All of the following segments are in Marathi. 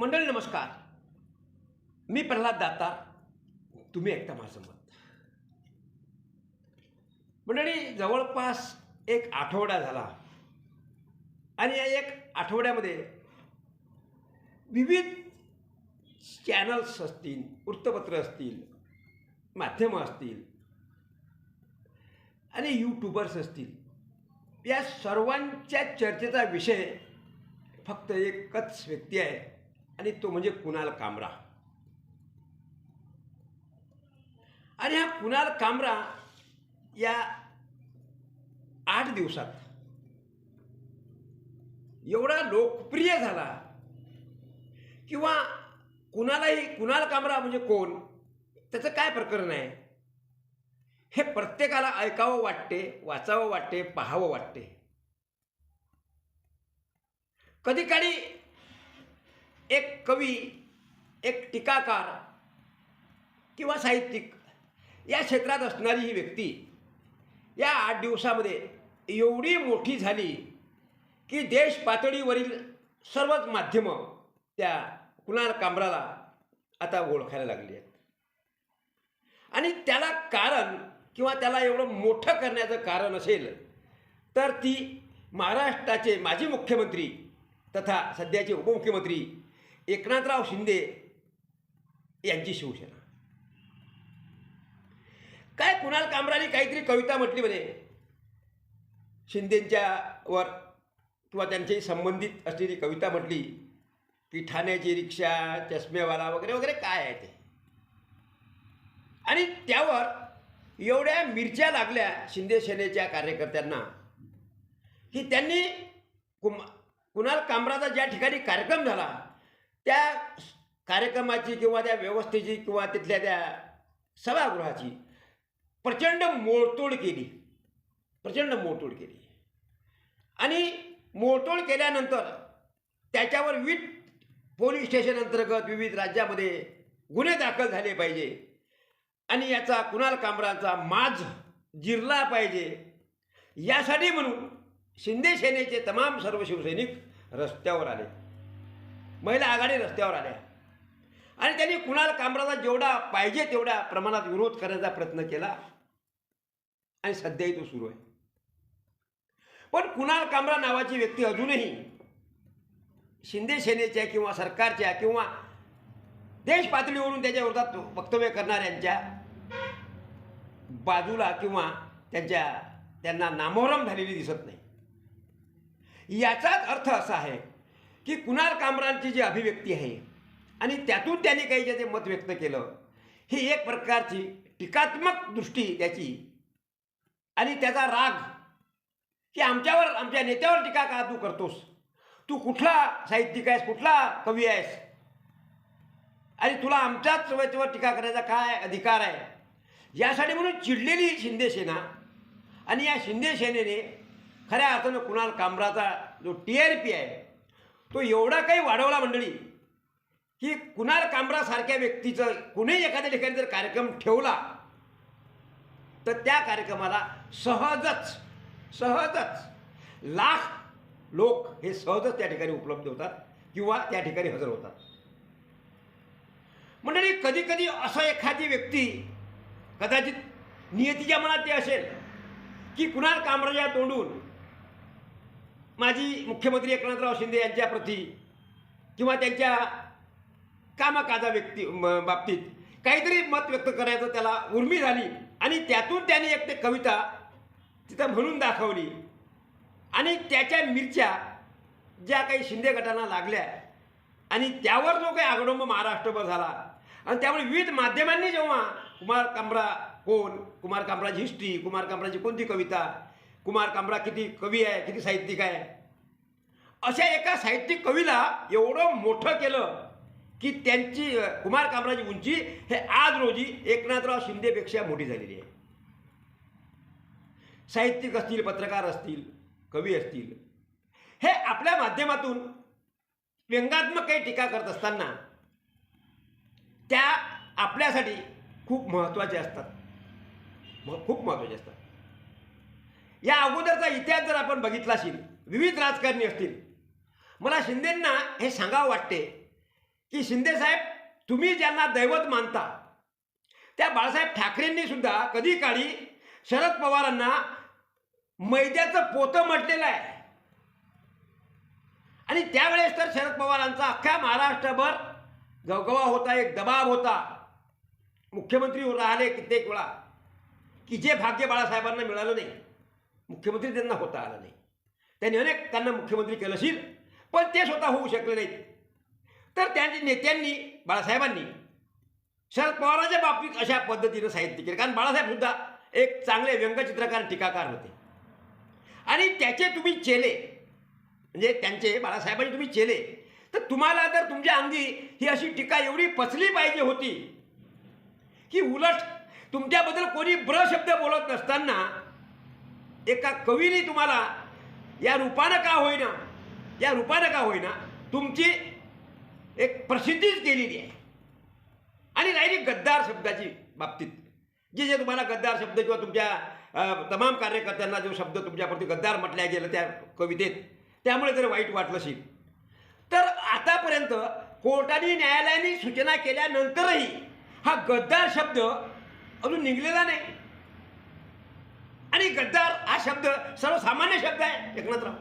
मंडळी नमस्कार. मी प्रल्हाद दातार तुम्ही ऐकता माझं मत. मंडळी जवळपास एक आठवडा झाला. आणि या एक आठवड्यामध्ये विविध चॅनल्स असतील वृत्तपत्र असतील माध्यमं असतील आणि यूट्यूबर्स असतील या सर्वांच्या चर्चेचा विषय फक्त एकच व्यक्ती आहे. आणि तो म्हणजे कुणाल कामरा. आणि हा कुणाल कामरा या आठ दिवसात एवढा लोकप्रिय झाला किंवा कुणालाही कुणाल कामरा म्हणजे कोण? त्याचं काय प्रकरण आहे? हे प्रत्येकाला ऐकावं वाटते वाचावं वाटते पाहावं वाटते. कधी काळी एक कवी एक टीकाकार किंवा साहित्यिक या क्षेत्रात असणारी ही व्यक्ती या आठ दिवसामध्ये एवढी मोठी झाली की देश पातळीवरील सर्वच माध्यमं त्या कुणाल कांबराला आता ओळखायला लागली आहेत. आणि त्याला कारण किंवा त्याला एवढं मोठं करण्याचं कारण असेल तर ती महाराष्ट्राचे माजी मुख्यमंत्री तथा सध्याचे उपमुख्यमंत्री एकनाथराव शिंदे यांची शिवसेना. काय कुणाल कामराने काहीतरी कविता म्हटली म्हणे? शिंदेच्या वर किंवा त्यांच्याशी संबंधित असलेली कविता म्हटली की ठाण्याची रिक्षा चष्मेवाला वगैरे वगैरे काय आहे ते? आणि त्यावर एवढ्या मिरच्या लागल्या शिंदे सेनेच्या कार्यकर्त्यांना की त्यांनी कुमा कुणाल कामराचा ज्या ठिकाणी कार्यक्रम झाला त्या कार्यक्रमाची किंवा त्या व्यवस्थेची किंवा तिथल्या त्या सभागृहाची प्रचंड मोडतोड केली. प्रचंड मोडतोड केली. आणि मोडतोड केल्यानंतर त्याच्यावर विविध पोलीस स्टेशन अंतर्गत विविध राज्यामध्ये गुन्हे दाखल झाले पाहिजे. आणि याचा कुणाल कामरांचा माज जिरला पाहिजे. यासाठी म्हणून शिंदे सेनेचे तमाम सर्व शिवसैनिक रस्त्यावर आले. महिला आघाडी रस्त्यावर आल्या. आणि त्यांनी कुणाल कामराचा जेवढा पाहिजे तेवढ्या प्रमाणात विरोध करण्याचा प्रयत्न केला. आणि सध्याही तो सुरू आहे. पण कुणाल कामरा नावाची व्यक्ती अजूनही शिंदे सेनेच्या किंवा सरकारच्या किंवा देश पातळीवरून त्याच्या विरोधात वक्तव्य करणाऱ्यांच्या बाजूला किंवा त्यांच्या त्यांना नामोहरम झालेली दिसत नाही. याचाच अर्थ असा आहे की कुणाल कामरांची जी अभिव्यक्ती आहे? आणि त्यातून त्यांनी काही जे मत व्यक्त केलं ही एक प्रकारची टीकात्मक दृष्टी त्याची. आणि त्याचा राग की आमच्यावर आमच्या नेत्यावर टीका का तू करतोस? तू कुठला साहित्यिक आहेस? कुठला कवी आहेस? आणि तुला आमच्याच याच्यावर टीका करायचा काय अधिकार आहे? यासाठी म्हणून चिडलेली शिंदे सेना आणि या शिंदे सेनेने खऱ्या अर्थानं कुणाल कामराचा जो टी आर पी आहे तो एवढा काही वाढवला मंडळी की कुणाल कांबरासारख्या व्यक्तीचं कुणीही एखाद्या ठिकाणी जर कार्यक्रम ठेवला तर त्या कार्यक्रमाला सहजच सहजच लाख लोक हे सहजच त्या ठिकाणी उपलब्ध होतात किंवा त्या ठिकाणी हजर होतात. मंडळी कधी कधी असं एखादी व्यक्ती कदाचित नियतीच्या मनात ते असेल की कुणाल कांबराच्या तोंडून माजी मुख्यमंत्री एकनाथराव शिंदे यांच्याप्रती किंवा त्यांच्या कामकाजा व्यक्ती म- बाबतीत काहीतरी मत व्यक्त करायचं त्याला उर्मी झाली आणि त्यातून त्याने एक ते कविता तिथं म्हणून दाखवली. आणि त्याच्या मिरच्या ज्या काही शिंदे गटांना लागल्या आणि त्यावर जो काही आगडोंब महाराष्ट्रभर झाला आणि त्यामुळे विविध माध्यमांनी जेव्हा कुमार कांबरा कोण कुमार कांबराची हिस्ट्री कुमार कांबराची कोणती कविता कुमार कांबरा किती कवी आहे किती साहित्यिक आहे? अशा एका साहित्यिक कवीला एवढं मोठं केलं की त्यांची कुमार कामराची उंची हे आज रोजी एकनाथराव शिंदेपेक्षा मोठी झालेली आहे. साहित्यिक असतील पत्रकार असतील कवी असतील हे आपल्या माध्यमातून व्यंगात्मक काही टीका करत असताना त्या आपल्यासाठी खूप महत्त्वाचे असतात. म- खूप महत्त्वाचे असतात. या अगोदरचा इतिहास जर आपण बघितला असेल विविध राजकारणी असतील. मला शिंदेंना हे सांगावं वाटते की शिंदेसाहेब तुम्ही ज्यांना दैवत मानता त्या बाळासाहेब ठाकरेंनी सुद्धा कधी काळी शरद पवारांना मैद्याचं पोतं म्हटलेलं आहे. आणि त्यावेळेस तर शरद पवारांचा अख्ख्या महाराष्ट्रभर गवगवा होता एक दबाव होता. मुख्यमंत्री राहिले कित्येक वेळा. की जे भाग्य बाळासाहेबांना मिळालं नाही. मुख्यमंत्री त्यांना होता आलं नाही. त्यांनी अनेक त्यांना मुख्यमंत्री केलं असेल पण ते स्वतः होऊ शकले नाहीत. तर त्यांच्या नेत्यांनी बाळासाहेबांनी शरद पवारांच्या बाबतीत अशा पद्धतीनं साहित्य केलं. कारण बाळासाहेबसुद्धा एक चांगले व्यंगचित्रकार टीकाकार होते. आणि त्याचे तुम्ही चेले म्हणजे त्यांचे बाळासाहेबांचे तुम्ही चेले तर तुम्हाला जर तुमच्या अंगी ही अशी टीका एवढी पचली पाहिजे होती की उलट तुमच्याबद्दल कोणी ब्र शब्द बोलत नसताना एका कवीने तुम्हाला या रूपानं का होईना या रूपानं का होईना तुमची एक प्रसिद्धीच केलेली आहे. आणि राहिली गद्दार शब्दाची बाबतीत. जे जे तुम्हाला गद्दार शब्द किंवा तुमच्या तमाम कार्यकर्त्यांना जो शब्द तुमच्याप्रती गद्दार म्हटल्या गेलं त्या कवितेत त्यामुळे जर वाईट वाटलं असेल तर आतापर्यंत कोर्टाने न्यायालयाने सूचना केल्यानंतरही हा गद्दार शब्द अजून निघलेला नाही. गद्दार हा शब्द सर्वसामान्य शब्द आहे. एकनाथराव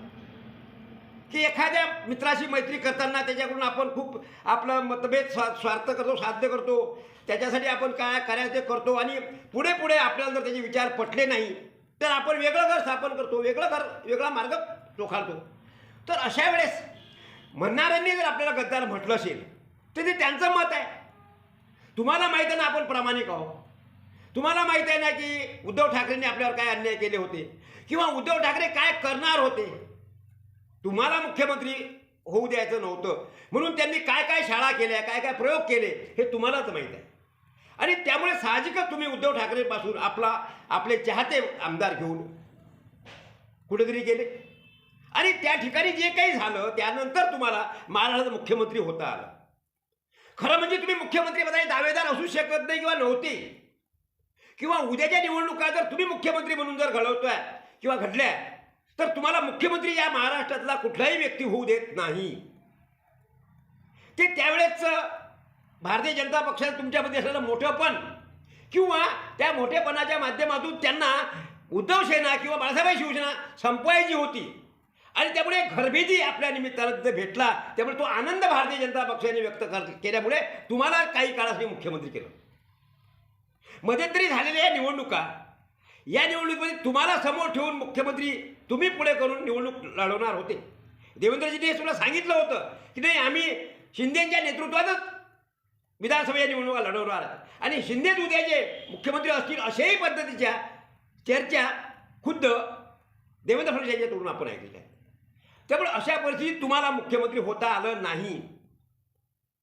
की एखाद्या मित्राशी मैत्री करताना त्याच्याकडून आपण खूप आपलं मतभेद स्वा स्वार्थ करतो साध्य करतो. त्याच्यासाठी आपण काय करायचं ते करतो आणि पुढे पुढे आपल्याला जर त्याचे विचार पटले नाही तर आपण वेगळं घर स्थापन करतो वेगळं घर वेगळा मार्ग चोखाळतो तर अशा वेळेस म्हणणाऱ्यांनी जर आपल्याला गद्दार म्हटलं असेल तर ते त्यांचं मत आहे. तुम्हाला माहीत आहे ना आपण प्रामाणिक आहोत. तुम्हाला माहीत आहे ना की उद्धव ठाकरेंनी आपल्यावर काय अन्याय केले होते? किंवा उद्धव ठाकरे काय करणार होते? तुम्हाला मुख्यमंत्री होऊ द्यायचं नव्हतं. म्हणून त्यांनी काय काय शाळा केल्या काय काय प्रयोग केले हे तुम्हालाच माहीत आहे. आणि त्यामुळे साहजिकच तुम्ही उद्धव ठाकरेपासून आपला आपले चाहते आमदार घेऊन कुठेतरी गेले. आणि त्या ठिकाणी जे काही झालं त्यानंतर तुम्हाला महाराष्ट्राचा मुख्यमंत्री होता आलं. खरं म्हणजे तुम्ही मुख्यमंत्रीपदाचे दावेदार असू शकत नाही किंवा नव्हते. किंवा उद्याच्या निवडणुका जर तुम्ही मुख्यमंत्री म्हणून जर घडवतोय किंवा घडल्या तर तुम्हाला मुख्यमंत्री या महाराष्ट्रातला कुठलाही व्यक्ती होऊ देत नाही. ते त्यावेळेस भारतीय जनता पक्षाचं तुमच्यामध्ये असलेलं मोठेपण किंवा त्या मोठेपणाच्या माध्यमातून त्यांना उद्धव सेना किंवा बाळासाहेब शिवसेना संपवायची होती आणि त्यामुळे घरभेदी आपल्या निमित्तानं भेटला त्यामुळे तो आनंद भारतीय जनता पक्षाने व्यक्त कर केल्यामुळे तुम्हाला काही काळासाठी मुख्यमंत्री केलं. मध्यंतरी झालेल्या या निवडणुका या निवडणुकीमध्ये तुम्हाला समोर ठेवून मुख्यमंत्री तुम्ही पुढे करून निवडणूक लढवणार होते. देवेंद्रजींनी सुद्धा सांगितलं होतं की नाही आम्ही शिंदेच्या नेतृत्वातच विधानसभेच्या निवडणुका लढवणार आहोत. आणि शिंदेच उद्याचे मुख्यमंत्री असतील अशाही पद्धतीच्या चर्चा खुद्द देवेंद्र फडणवीस यांच्याकडून आपण ऐकलेल्या आहेत त्यामुळे अशा परिस्थितीत तुम्हाला मुख्यमंत्री होता आलं नाही.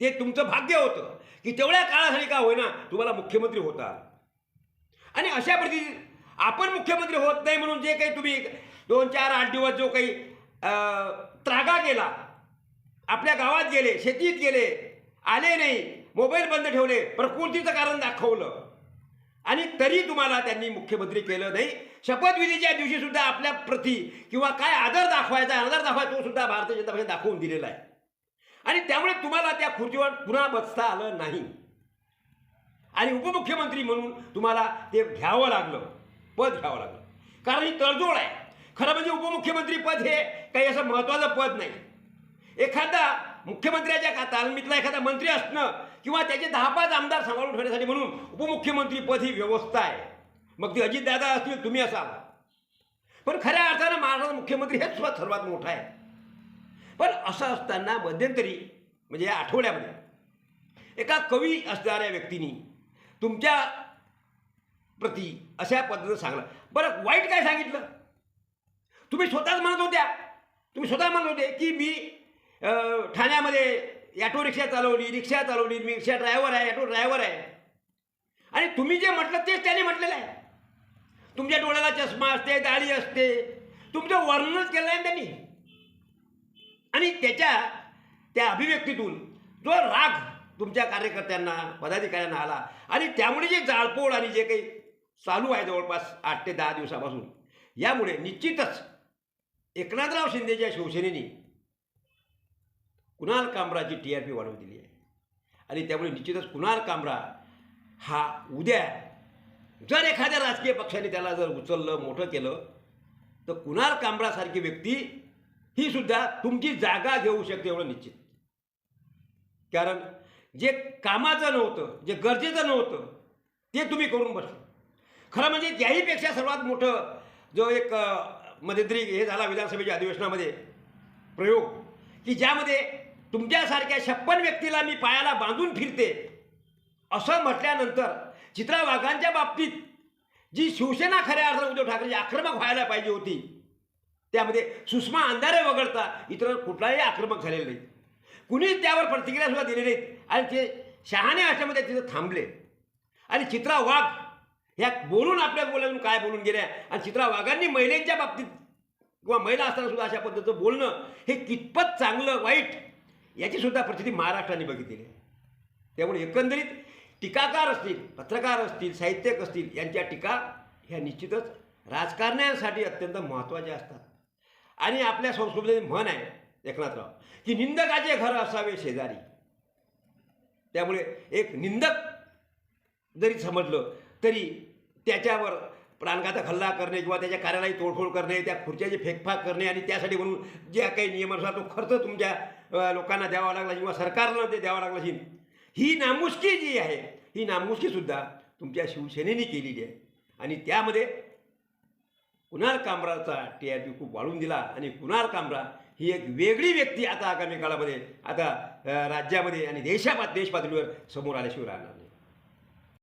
ते तुमचं भाग्य होतं की तेवढ्या काळासाठी का होईना तुम्हाला मुख्यमंत्री होता आलं. आणि अशा प्रती आपण मुख्यमंत्री होत नाही म्हणून जे काही तुम्ही दोन चार आठ दिवस जो काही त्रागा केला आपल्या गावात गेले शेतीत गेले आले नाही मोबाईल बंद ठेवले प्रकृतीचं कारण दाखवलं. आणि तरी तुम्हाला त्यांनी मुख्यमंत्री केलं नाही. शपथविधीच्या दिवशी सुद्धा आपल्या प्रती किंवा काय आदर दाखवायचा आदर दाखवायचा तो सुद्धा भारतीय जनता पक्षाने दाखवून दिलेला आहे. आणि त्यामुळे तुम्हाला त्या खुर्चीवर पुन्हा बसता आलं नाही. आणि उपमुख्यमंत्री म्हणून तुम्हाला ते घ्यावं लागलं पद घ्यावं लागलं. कारण ही तडजोड आहे. खरं म्हणजे उपमुख्यमंत्री पद हे काही असं महत्त्वाचं पद नाही. एखादा मुख्यमंत्र्याच्या का तालमीतला एखादा मंत्री असणं किंवा त्याचे दहा पाच आमदार सांभाळून ठेवण्यासाठी म्हणून उपमुख्यमंत्री पद ही व्यवस्था आहे. मग ती अजितदादा असतील तुम्ही असाल पण खऱ्या अर्थानं महाराष्ट्राचा मुख्यमंत्री हेच सर्वात मोठा आहे. पण असं असताना मध्यंतरी म्हणजे या आठवड्यामध्ये एका कवी असणाऱ्या व्यक्तीनी तुमच्या प्रती अशा पद्धतीनं सांगलं. बरं वाईट काय सांगितलं? तुम्ही स्वतःच म्हणत होत्या. तुम्ही स्वतः म्हणत होते की मी ठाण्यामध्ये ॲटो रिक्षा चालवली रिक्षा चालवली मी रिक्षा ड्रायव्हर आहे ॲटो ड्रायव्हर आहे. आणि तुम्ही जे म्हटलं तेच त्याने म्हटलेलं आहे. तुमच्या डोळ्याला चष्मा असते दाढी असते. तुमचं वर्णनच केलं आहे त्यांनी. आणि त्याच्या त्या अभिव्यक्तीतून जो राग तुमच्या कार्यकर्त्यांना पदाधिकाऱ्यांना आला. आणि त्यामुळे जे जाळपोळ आणि जे काही चालू आहे जवळपास आठ ते दहा दिवसापासून यामुळे निश्चितच एकनाथराव शिंदेच्या शिवसेनेने कुणाल कामराची टी आर पी वाढवून दिली आहे. आणि त्यामुळे निश्चितच कुणाल कामरा हा उद्या जर एखाद्या राजकीय पक्षाने त्याला जर उचललं मोठं केलं तर कुणाल कामरासारखी व्यक्ती ही सुद्धा तुमची जागा घेऊ शकते एवढं निश्चित. कारण जे कामाचं नव्हतं जे गरजेचं नव्हतं ते तुम्ही करून बसले. खरं म्हणजे त्याहीपेक्षा सर्वात मोठं जो एक मध्यंतरी हे झाला विधानसभेच्या अधिवेशनामध्ये प्रयोग की ज्यामध्ये तुमच्यासारख्या छप्पन व्यक्तीला मी पायाला बांधून फिरते असं म्हटल्यानंतर चित्रा वाघांच्या बाबतीत जी शिवसेना खऱ्या अर्थानं उद्धव ठाकरेची आक्रमक व्हायला पाहिजे होती त्यामध्ये सुषमा अंधारे वगळता इतर कुठलाही आक्रमक झालेला नाही. कुणीच त्यावर प्रतिक्रिया सुद्धा दिली नाहीत. आणि ते शहाणे अशामध्ये तिथं थांबले. आणि चित्रा वाघ ह्या बोलून आपल्या बोलून काय बोलून गेल्या? आणि चित्रा वाघांनी महिलेंच्या बाबतीत किंवा महिला असताना सुद्धा अशा पद्धतीचं बोलणं हे कितपत चांगलं वाईट याची सुद्धा परिस्थिती महाराष्ट्राने बघितलेली आहे. त्यामुळे एकंदरीत टीकाकार असतील पत्रकार असतील साहित्यक असतील यांच्या टीका ह्या निश्चितच राजकारण्यांसाठी अत्यंत महत्त्वाच्या असतात. आणि आपल्या संस्कृतीमध्ये म्हण आहे एकनाथराव की निंदकाचे घर असावे शेजारी. त्यामुळे एक निंदक जरी समजलं तरी त्याच्यावर प्राणघातक हल्ला करणे किंवा त्याच्या कार्यालयी तोडफोड करणे त्या खुर्च्याची फेकफाक करणे आणि त्यासाठी म्हणून ज्या काही नियमानुसार तो खर्च तुमच्या लोकांना द्यावा लागला किंवा सरकारला ते द्यावा लागला असेल ही नामुष्की जी आहे ही नामुष्कीसुद्धा तुमच्या शिवसेनेने केलेली आहे. आणि त्यामध्ये कुणाल कामराचा टी आर पी खूप वाढून दिला आणि कुणाल कामरा ही एक वेगळी व्यक्ती आता आगामी काळामध्ये आता राज्यामध्ये आणि देशा देश पातळीवर समोर आल्याशिवाय राहणार नाही.